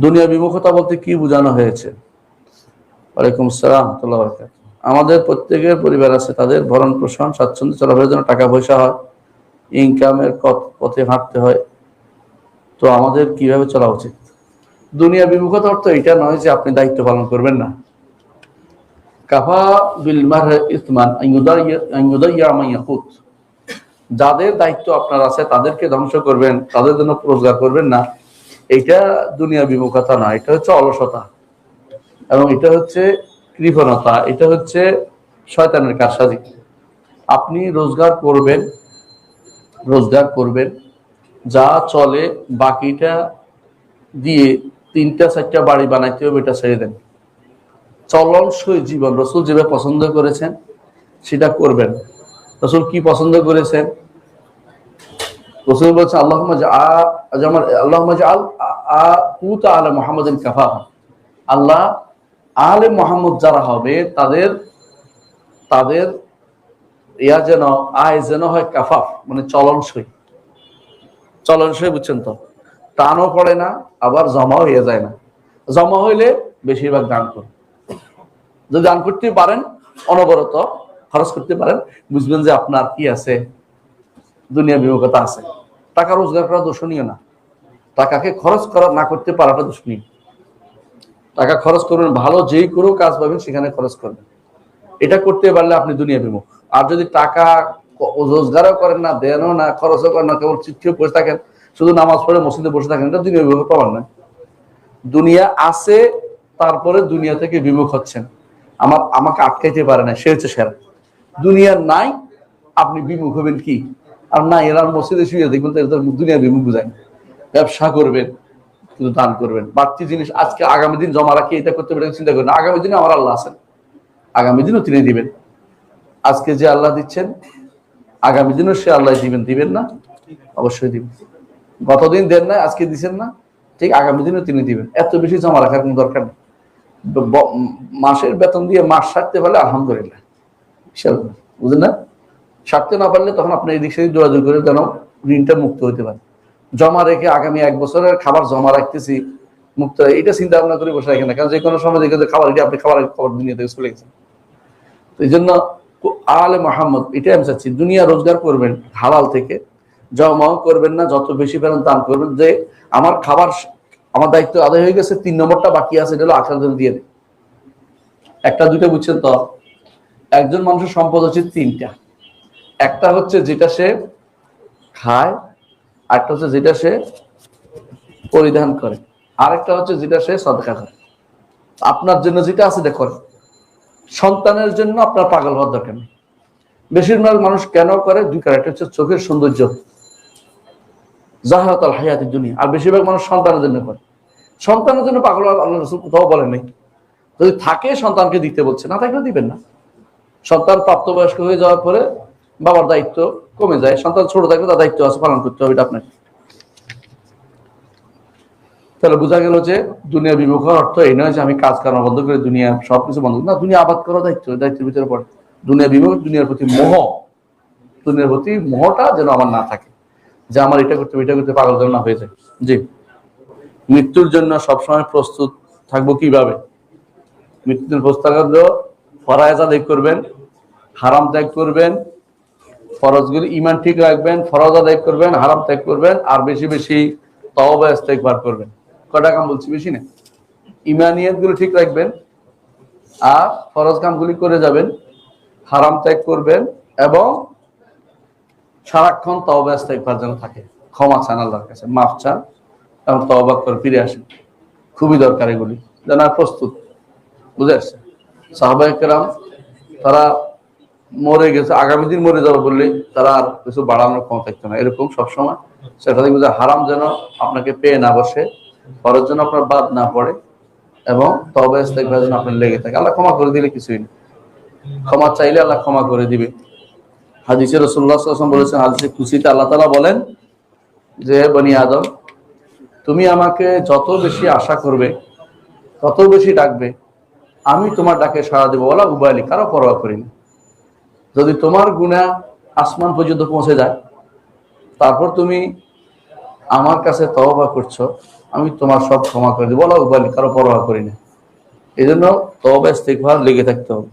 দুনিয়া বিমুখতা বলতে কি বোঝানো হয়েছে? ওয়ালাইকুম আসসালাম আমাদের প্রত্যেকের পরিবার আছে, তাদের ভরণ পোষণ, স্বাচ্ছন্দ্য চলাফেরার জন্য টাকা পয়সা হয়, ইনকামের পথ- হাঁটতে হয়। তো আমাদের কীভাবে চলা উচিত? দুনিয়া বিমুখতা অর্থ এটা নয় যে আপনি দায়িত্ব পালন করবেন না। কাফা বিল মার ইসমান যাদের দায়িত্ব আপনার আছে, তাদেরকে ধ্বংস করবেন, তাদের জন্য রোজগার করবেন না। এটা দুনিয়া বিমুখতা না, এটা হচ্ছে অলসতা। এবং এটা হচ্ছে কৃপণতা, এটা হচ্ছে শয়তানের কারসাজি। আপনি রোজগার করবেন রোজগার করবেন, যা চলে বাকিটা দিয়ে তিনটা, চারটা বাড়ি বানাইতে হবে, এটা ছেড়ে দেন। চলনসই জীবন। রসুল যেভাবে পছন্দ করেছেন, সেটা করবেন। রসুল কি পছন্দ করেছেন? রসুল বলছেন আল্লাহ আল্লাহ আল মোহাম্মদ কাফা আল্লাহ আলে মোহাম্মদ যারা হবে, তাদের তাদের ইয়া যেন, আয় যেন হয় কাফাফ মানে চলনসই। চলনসই বুঝছেন তো? টানও পড়ে না, আবার জমাও হয়ে যায় না। জমা হইলে বেশিরভাগ দান করে। যদি দান করতে পারেন, অনবরত খরচ করতে পারেন, বুঝবেন যে আপনার কি আছে। দুনিয়া বিমুখতা আছে। টাকা রোজগার করা দোষণীয় না। টাকাকে খরচ করা না করতে পারাটা দোষণীয় টাকা খরচ করবেন, ভালো যেই কোনো কাজ পাবেন, সেখানে খরচ করবেন। এটা করতে পারলে আপনি দুনিয়া বিমুখ। আর যদি টাকা রোজগারও করেন না, দেনও না, খরচও করেন না, কেবল চিঠিও বসে থাকেন, শুধু নামাজ পড়ে মসজিদে বসে থাকেন, এটা দুনিয়া বিমুখ পাবেন না দুনিয়া আছে, তারপরে দুনিয়া থেকে বিমুখ হচ্ছেন। আমার, আমাকে আটকাইতে পারে না, সে হচ্ছে সেরা। দুনিয়া নাই, আপনি বিমুখ হবেন কি? আর না, এরা মসজিদে শুয়ে দেখবেন দুনিয়া বিমুখ বুঝায় ব্যবসা করবেন, কিন্তু দান করবেন। বাড়তি জিনিস আজকে আগামী দিন জমা রাখি, এটা করতে পারেন চিন্তা করেন আগামী দিনে আমার আল্লাহ আছেন। আগামী দিনও তিনি দিবেন। আজকে যে আল্লাহ দিচ্ছেন, আগামী দিনও সে আল্লাহ দিবেন দিবেন না? অবশ্যই দিবেন। গতদিন দেন না আজকে দিচ্ছেন না? ঠিক, আগামী দিনও তিনি দিবেন। এত বেশি জমা রাখার কোনো দরকার নেই। মাসের বেতন দিয়ে মাস সারতে পারলে আলহামদুলিল্লাহ। বুঝলেন না? সারতে না পারলে তখন আপনি এদিক সেদিক যোগাযোগ করে যেন ঋণটা মুক্ত হতে পারে জমা রেখে আগামী এক বছরের খাবার জমা রাখতেছি, মুক্ত এটা চিন্তা ভাবনা করে বসে রাখেন না, কারণ যে কোনো সময় দেখে খাবার আপনি খাবার খাবার দুনিয়া থেকে চলে গেছেন। তো এই জন্য আলে মোহাম্মদ, এটাই আমি চাচ্ছি, দুনিয়া রোজগার করবেন হালাল থেকে, জমাও করবেন না, যত বেশি পারেন দান করবেন, যে আমার খাবার আমার দায়িত্ব আদায় হয়ে গেছে, তিন নম্বরটা বাকি আছে, এটা হলো আখার জন্য দেয় একটা দুটো বুঝছেন তো? একজন মানুষের সম্পদ হচ্ছে তিনটা। একটা হচ্ছে যেটা সে খায়, আরেকটা হচ্ছে যেটা সে পরিধান করে, আরেকটা হচ্ছে যেটা সে সদকা করে। আপনার জন্য যেটা আছে করে সন্তানের জন্য আপনার পাগল হওয়ার দরকার নেই। বেশিরভাগ মানুষ কেন করে? দুই কারণ, একটা হচ্ছে চোখের সৌন্দর্য। জাহারাত আল হায়াতের দুনিয়া। আর বেশিরভাগ মানুষ সন্তানের জন্য করে। সন্তানের জন্য পাগল আল্লাহ রসুল কোথাও বলেন নাই। যদি থাকে সন্তানকে দিতে বলছে, না থাকলে দিবেন না। সন্তান প্রাপ্তবয়স্ক হয়ে যাওয়ার পরে বাবার দায়িত্ব কমে যায়, সন্তান ছোট থাকলে তার দায়িত্ব আছে পালন করতে হবে, এটা আপনাকে তাহলে বোঝা গেল যে দুনিয়া বিমুখ অর্থ এই নয় যে আমি কাজ কারণ বন্ধ করে দুনিয়া সবকিছু বন্ধ। না, দুনিয়া আবাদ করার দায়িত্ব দায়িত্বের ভিতরে পড়ে। দুনিয়া বিমুখ, দুনিয়ার প্রতি মোহ। দুনিয়ার প্রতি মোহটা যেন আমার না থাকে। যে আমার এটা করতে এটা করতে পাগল যেন না হয়ে যায়। জি। মৃত্যুর জন্য সবসময় প্রস্তুত থাকব কীভাবে? মৃত্যুর জন্য ফরায়জ করবেন, হারাম ত্যাগ করবেন ফরজগুলি ইমান ঠিক রাখবেন, ফরজ আদায় করবেন, হারাম ত্যাগ করবেন, আর বেশি বেশি তওবা, ইস্তেগফার করবেন। কটা কাম বলছি বেশি না? ইমানিয়াতগুলো ঠিক রাখবেন, আর ফরজ কামগুলি করে যাবেন, হারাম ত্যাগ করবেন, এবং সারাক্ষণ তওবা, ইস্তেগফার যেন থাকে। ক্ষমা চান আল্লাহর কাছে, মাফ চান, এবং তওবা করে ফিরে আসেন। খুবই দরকার এগুলি। যেন প্রস্তুত। বুঝে আসছে সাহবাহিকেরাম তারা মরে গেছে, আগামী দিন মরে যাবে বললে তারা আর কিছু বাড়ানোর ক্ষমতা থাকতো না। এরকম সবসময় সেটা দেখবে যে হারাম যেন আপনাকে পেয়ে না বসে, ফরজ যেন আপনার বাদ না পড়ে এবং তবে ইস্তেগফার যেন আপনার লেগে থাকে। আল্লাহ ক্ষমা করে দিলে কিছুই নেই ক্ষমা চাইলে আল্লাহ ক্ষমা করে দিবে। হাদিসে রসুল্লাহ সাল্লাম বলেছেন, হাদিসে খুশিতে আল্লাহ তালা বলেন যে, বনি আদম, তুমি আমাকে যত বেশি আশা করবে, তত বেশি ডাকবে, আমি তোমার ডাকে সাড়া দেবো। বলা উবাইলি কারও পরোয়া করিনি। যদি তোমার গুণা আসমান পর্যন্ত পৌঁছে যায়, তারপর তুমি আমার কাছে তওবা করছ, আমি তোমার সব ক্ষমা করে দিই বলা উপায় কারও পরোয়া করি না। এই জন্য তওবা লেগে থাকতে হবে।